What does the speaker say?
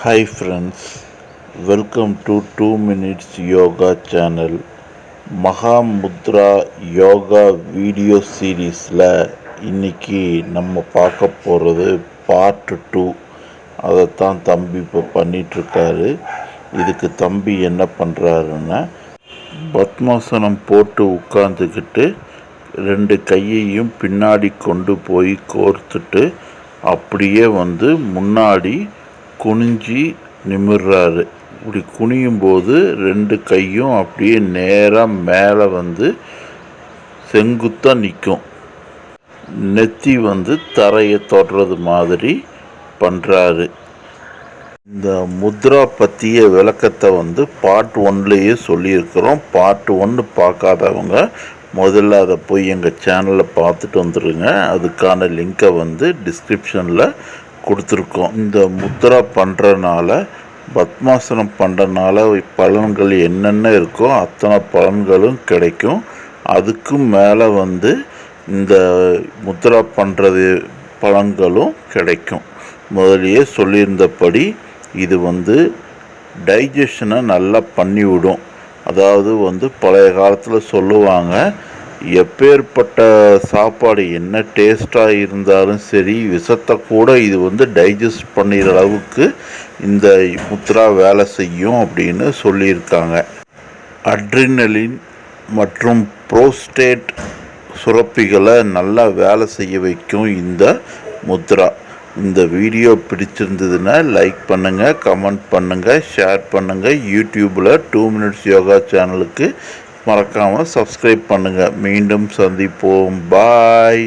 Hi friends welcome to two minutes yoga channel Mahamudra yoga video சீரீஸில் இன்றைக்கி நம்ம பார்க்க போகிறது பார்ட் டூ அதைத்தான் தம்பி இப்போ பண்ணிகிட்ருக்காரு இதுக்கு தம்பி என்ன பண்ணுறாருன்னா பத்மாசனம் போட்டு உட்காந்துக்கிட்டு ரெண்டு கையையும் பின்னாடி கொண்டு போய் கோர்த்துட்டு அப்படியே வந்து முன்னாடி குனிஞ்சி நிமிர்றாரு. இப்படி குனியும் போது ரெண்டு கையும் அப்படியே நேராக மேலே வந்து செங்குத்தாக நிற்கும் நெத்தி வந்து தரையை தொடுறது மாதிரி பண்ணுறாரு இந்த முத்ரா பற்றிய விளக்கத்தை வந்து பார்ட் ஒன்லேயே சொல்லியிருக்கிறோம். பார்ட் ஒன்று பார்க்காதவங்க முதல்ல அதை போய் எங்கள் சேனலில் பார்த்துட்டு வந்துடுங்க அதுக்கான லிங்க்கை வந்து டிஸ்கிரிப்ஷனில் கொடுத்துருக்கோம். இந்த முத்ரா பண்ணுறனால பத்மாசனம் பண்ணுறனால பலன்கள் என்னென்ன இருக்கோ அத்தனை பலன்களும் கிடைக்கும். அதுக்கும் மேலே வந்து இந்த முத்ரா பண்ணுறது பலன்களும் கிடைக்கும். முதலியே சொல்லியிருந்தபடி இது வந்து டைஜஷனை நல்லா பண்ணிவிடும். அதாவது வந்து பழைய காலத்தில் சொல்லுவாங்க எப்பேற்பட்ட சாப்பாடு என்ன டேஸ்ட்டாக இருந்தாலும் சரி விஷத்தை கூட இது வந்து டைஜஸ்ட் பண்ணிடுற அளவுக்கு இந்த முத்ரா வேலை செய்யும் அப்படின்னு சொல்லியிருக்காங்க. அட்ரினலின் மற்றும் ப்ரோஸ்டேட் சுரப்பிகளை நல்லா வேலை செய்ய வைக்கும் இந்த முத்ரா. இந்த வீடியோ பிடிச்சிருந்ததுன்னா லைக் பண்ணுங்கள் கமெண்ட் பண்ணுங்கள் ஷேர் பண்ணுங்கள் யூடியூப்பில் டூ மினிட்ஸ் யோகா சேனலுக்கு மறக்காமல் சப்ஸ்கிரைப் பண்ணுங்கள் மீண்டும் சந்திப்போம். பாய்